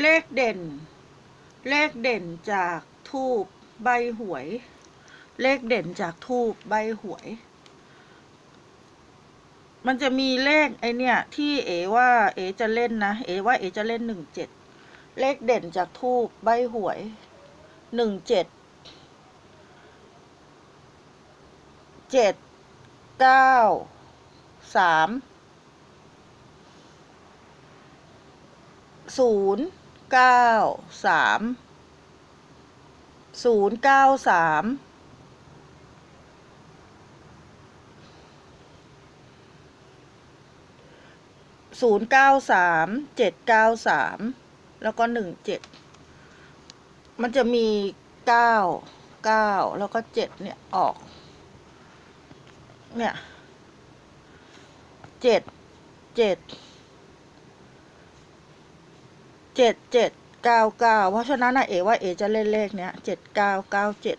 เลขเด่น เลขเด่นจากทูบใบหวย เลขเด่นจากทูบใบหวย มันจะมีเลขไอเนี่ย ที่เอว่า เอจะเล่นนะ เอว่าเอจะเล่นหนึ่งเจ็ด เลขเด่นจากทูบใบหวย หนึ่งเจ็ด เจ็ด เก้า สามศูนย์ เก้าสามศูนย์เก้าสามศูนย์เก้าสามเจ็ดเก้าสามแล้วก็หนึ่งเจ็ดมันจะมีเก้าเก้าแล้วก็เจ็ดเนี่ยออก เนี่ยเจ็ดเจ็ด เจ็ดเจ็ดเก้าเก้าเพราะฉะนั้นนะเอว่าเอจะเล่นเลขเนี้ยเจ็ดเก้าเก้าเจ็ด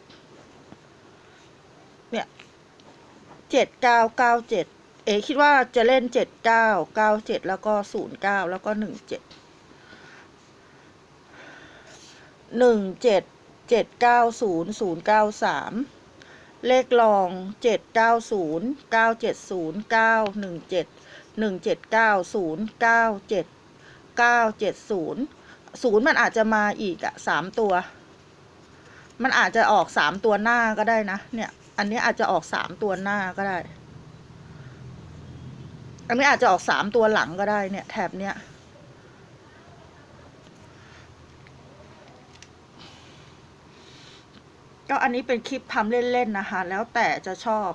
เนี่ยเจ็ดเก้าเก้าเจ็ดเอคิดว่าจะเล่นเจ็ดเก้าเก้าเจ็ดแล้วก็ศูนย์เก้าแล้วก็หนึ่งเจ็ดหนึ่งเจ็ดเจ็ดเก้าศูนย์ศูนย์เก้าสามเลขรองเจ็ดเก้าศูนย์เก้าเจ็ดศูนย์เก้าหนึ่งเจ็ดหนึ่งเจ็ดเก้าศูนย์เก้าเจ็ด เก้าเจ็ดศูนย์ศูนย์มันอาจจะมาอีกอะสามตัว มันอาจจะออกสามตัวหน้าก็ได้นะ เนี่ย อันนี้อาจจะออกสามตัวหน้าก็ได้ อันนี้อาจจะออกสามตัวหลังก็ได้เนี่ย แถบเนี้ยก็อันนี้เป็นคลิปทำเล่นๆนะคะ แล้วแต่จะชอบ